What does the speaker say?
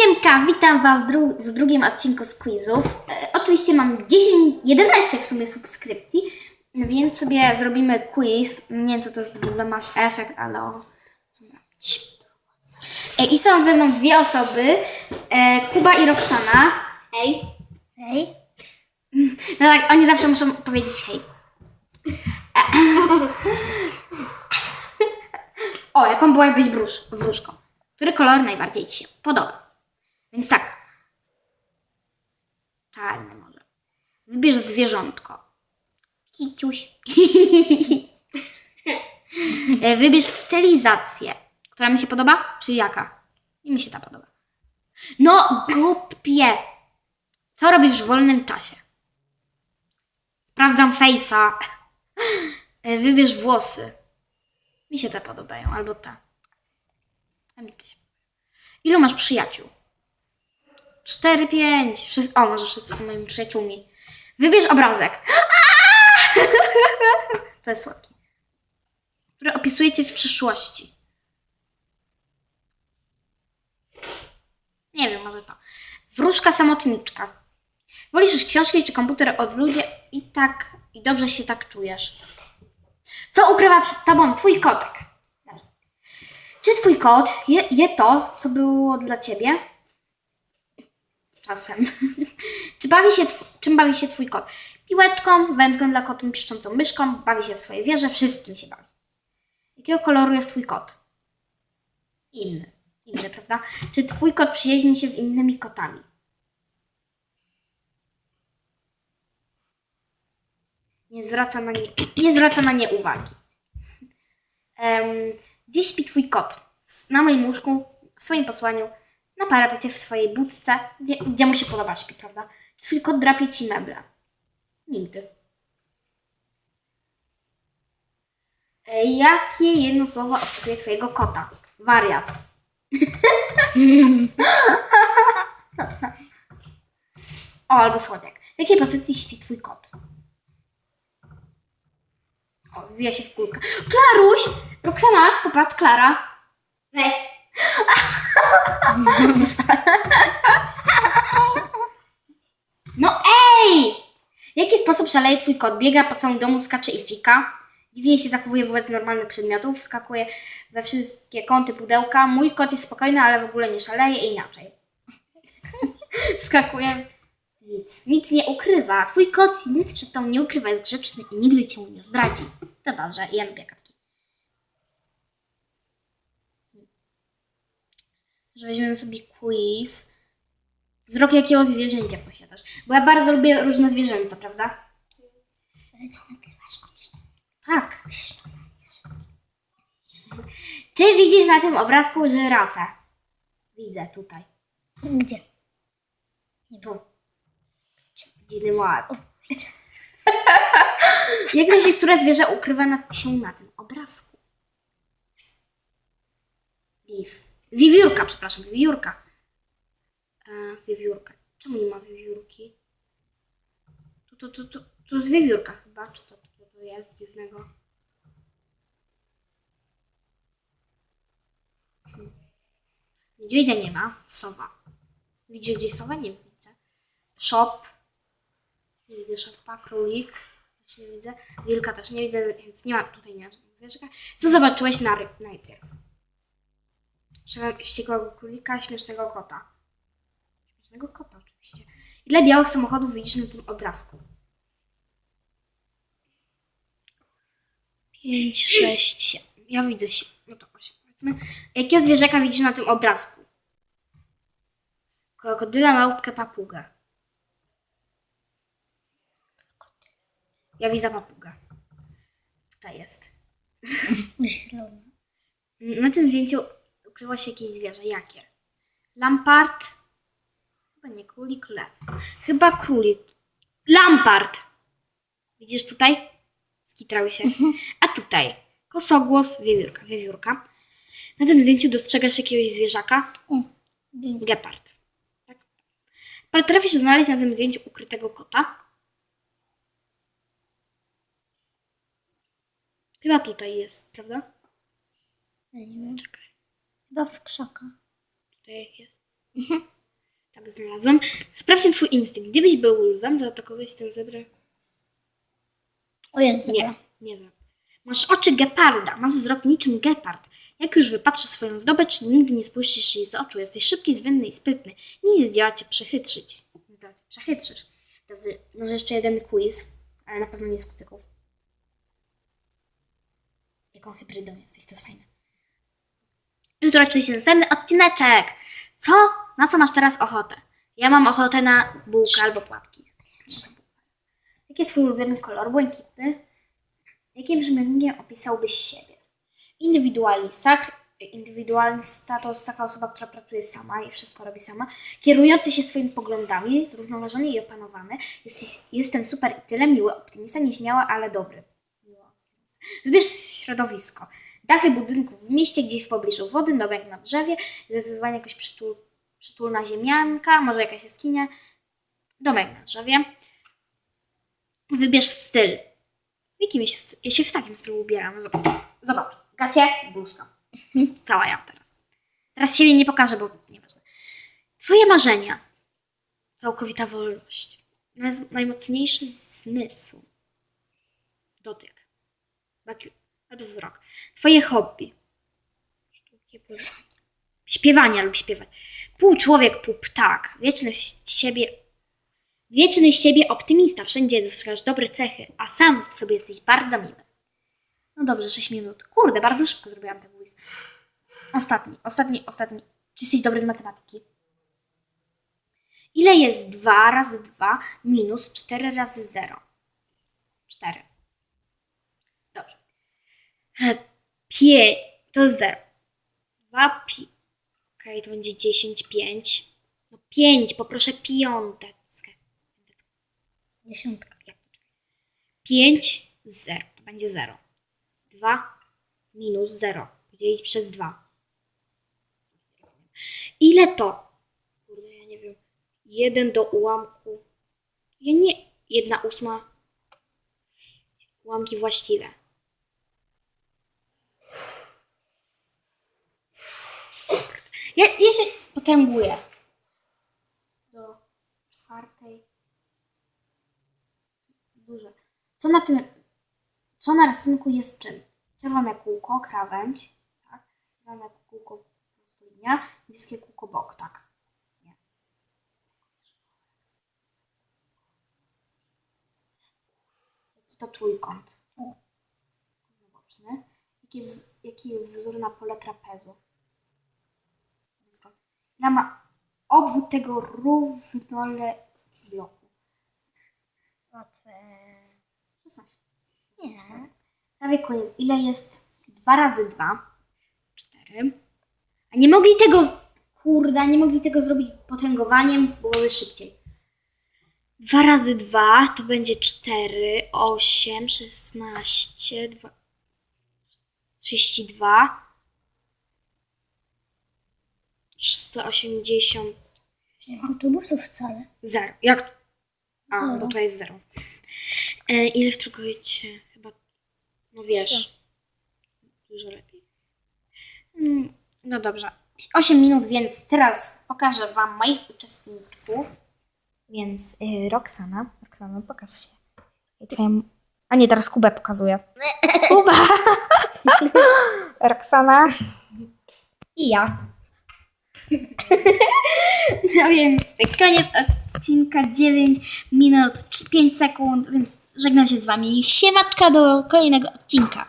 Siemka, witam Was dru- w drugim odcinku z quizów. E, oczywiście mam 10, 11 w sumie subskrypcji, więc sobie zrobimy quiz. Nie wiem co to jest w ogóle Mass Effect, ale o... E, I są ze mną dwie osoby, e, Kuba i Roxana. Hej. Hej. No tak, oni zawsze muszą powiedzieć hej. O, jaką byłabyś wróż, wróżką? Który kolor najbardziej Ci się podoba? Więc tak. Czarny może. Wybierz zwierzątko. Kiciuś. E, Wybierz stylizację. Która mi się podoba? Czy jaka? I mi się ta podoba. No, głupie. Co robisz w wolnym czasie? Sprawdzam fejsa. E, Wybierz włosy. Mi się te podobają, albo te. A mi te się Ilu masz przyjaciół? Cztery, pięć. Wszyscy, o, może wszyscy są moimi przyjaciółmi. Wybierz obrazek. To jest słodki. Który opisuje cię w przyszłości. Nie wiem, może to. Wróżka samotniczka. Wolisz książki czy komputer od ludzi i tak, i dobrze się tak czujesz. Co ukrywa przed tobą twój kotek? Czy twój kot je, je to, co było dla ciebie? Czasem. Czy bawi się czym bawi się twój kot? Piłeczką, wędką dla kotu, piszczącą myszką, bawi się w swojej wieże, wszystkim się bawi. Jakiego koloru jest twój kot? Inny. Inny, prawda? Czy twój kot przyjaźni się z innymi kotami? Nie zwraca na nie, nie zwraca na nie uwagi. Gdzie śpi twój kot? Na moim łóżku, w swoim posłaniu, na parapecie, w swojej budce, gdzie, gdzie mu się podoba śpi, prawda? Twój kot drapie ci meble? Nigdy. E, jakie jedno słowo opisuje twojego kota? Wariat. o, albo słodziak. W jakiej pozycji śpi twój kot? O, zwija się w kulkę. Klaruś! Roxana, popatrz, Klara. Weź. No ej! W jaki sposób szaleje twój kot? Biega po całym domu, skacze i fika. Dziwnie się zachowuje wobec normalnych przedmiotów, wskakuje we wszystkie kąty pudełka. Mój kot jest spokojny, ale w ogóle nie szaleje i inaczej. Skakuje. Nic, nic nie ukrywa. Twój kot nic przed tą nie ukrywa, jest grzeczny i nigdy cię nie zdradzi. To dobrze, ja lubię kotki. Że weźmiemy sobie quiz. Wzrok jakiego zwierzęcia posiadasz? Bo ja bardzo lubię różne zwierzęta, prawda? Ale ty nagrywasz. Tak. Czy widzisz na tym obrazku żyrafę? Widzę tutaj. Gdzie? Tu. Dziwny ładny. Jak myślisz, które zwierzę ukrywa na, się na tym obrazku? Lis. Wiewiórka, przepraszam, wiewiórka. E, wiewiórka. Czemu nie ma wiewiórki? Tu, tu, tu, tu, tu jest wiewiórka chyba, czy to, jest dziwnego? Hmm. Niedźwiedzia nie ma, sowa. Widzisz gdzieś sowę? Nie widzę. Shop. Nie widzę szopa, królik. Też nie widzę. Wilka też nie widzę, więc nie ma tutaj nie ma. Co zobaczyłeś na ryb najpierw? Wściekłego królika, śmiesznego kota. Śmiesznego kota oczywiście. Ile białych samochodów widzisz na tym obrazku? Pięć, sześć, siedem. Ja widzę się. No to osiem. Powiedzmy. Jakiego zwierzaka widzisz na tym obrazku? Krokodyla, małpkę, papugę. Ja widzę papugę. Tutaj jest. Zielony. Na tym zdjęciu ukryło się jakieś zwierzę. Jakie? Lampart. Chyba nie królik, lew. Chyba królik. Lampart. Widzisz tutaj? Skitrały się. A tutaj kosogłos, wiewiórka, wiewiórka. Na tym zdjęciu dostrzegasz jakiegoś zwierzaka? Gepard. Tak. Potrafisz znaleźć na tym zdjęciu ukrytego kota? Chyba tutaj jest, prawda? Ja nie wiem. Chyba w krzakach. Tutaj jest. znalazłam. Sprawdźcie twój instynkt. Gdybyś był lwem, zaatakowałeś tę zebrę? O, jest Nie, zebra. nie znam. Masz oczy geparda, masz wzrok niczym gepard. Jak już wypatrzysz swoją zdobycz, nigdy nie spuścisz jej z oczu. Jesteś szybki, zwinny i sprytny. Nie nie zdziała cię przechytrzyć. Nie cię przechytrzysz. Dobrze, może jeszcze jeden quiz, ale na pewno nie z kucyków. Jaką hybrydą jesteś, to jest fajne. Jutro oczywiście następny odcineczek. Co? Na co masz teraz ochotę? Ja mam ochotę na bułkę albo płatki. Jaki jest twój ulubiony kolor? Błękitny. Jakim przymiotnikiem opisałbyś siebie? Indywidualista. Indywidualista to jest taka osoba, która pracuje sama i wszystko robi sama. Kierujący się swoimi poglądami, zrównoważony i opanowany. Jesteś, jestem super i tyle, miły, optymista, nieśmiały, ale dobry. Wybierz środowisko. Dachy budynków w mieście, gdzieś w pobliżu wody, domek na drzewie, zdecydowanie jakoś przytul, przytulna ziemianka, może jakaś jaskinia, domek na drzewie. Wybierz styl. W jakim ja się, ja się w takim stylu ubieram? Zobacz. Zobacz. Gacie, bluzka. Cała ja teraz. Teraz siebie nie pokażę, bo nieważne. Twoje marzenia. Całkowita wolność. Naj- najmocniejszy zmysł. Dotyk. Bakiu- Albo wzrok. Twoje hobby. Śpiewania lub śpiewać. Pół człowiek, pół ptak. Wieczny w siebie Wieczny z siebie optymista, wszędzie dostrzegasz dobre cechy, a sam w sobie jesteś bardzo miły. No dobrze, 6 minut. Kurde, bardzo szybko zrobiłam ten quiz. Ostatni, ostatni, ostatni. Czy jesteś dobry z matematyki? Ile jest 2 razy 2 minus 4 razy 0? 4. 5 to 0. 2 pi. Okej, okay, to będzie 10, 5. No 5, poproszę piąteczkę. Dziesiątka. Ja. 5, 0. To będzie 0. 2 minus 0. Podzielić przez 2. Ile to? Kurde, ja nie wiem. 1 do ułamku. Ja nie. 1 ósma. Ułamki właściwe. Ja, ja się potęguję. Do czwartej duże. Co na tym, co na rysunku jest czym? Czerwone kółko, krawędź, tak? Czerwone kółko, po prostu linia, niebieskie kółko, bok, tak? Nie. Jaki to trójkąt? Boczny. Jaki jest, jaki jest wzór na pole trapezu? Ma obwód tego równole bloku? Łatwe. 16. Nie. Prawie koniec. Ile jest 2 razy 2? 4. A nie mogli tego. Kurde, nie mogli tego zrobić potęgowaniem, byłoby szybciej. 2 razy 2 to będzie 4, 8, 16, 2, 32, 380, Nie ma autobusów wcale. 0. Jak? A, Zero. bo to jest 0. E, ile w trójkącie? Chyba, no wiesz, dużo lepiej. Mm, No dobrze. 8 minut, więc teraz pokażę Wam moich uczestników. Więc y, Roxana. Roxana, pokaż się. I twoja... A nie, teraz Kubę pokazuję. Kuba! Roxana. I ja. No więc koniec odcinka 9 minut 5 sekund, więc żegnam się z Wami. Siemaczka do kolejnego odcinka.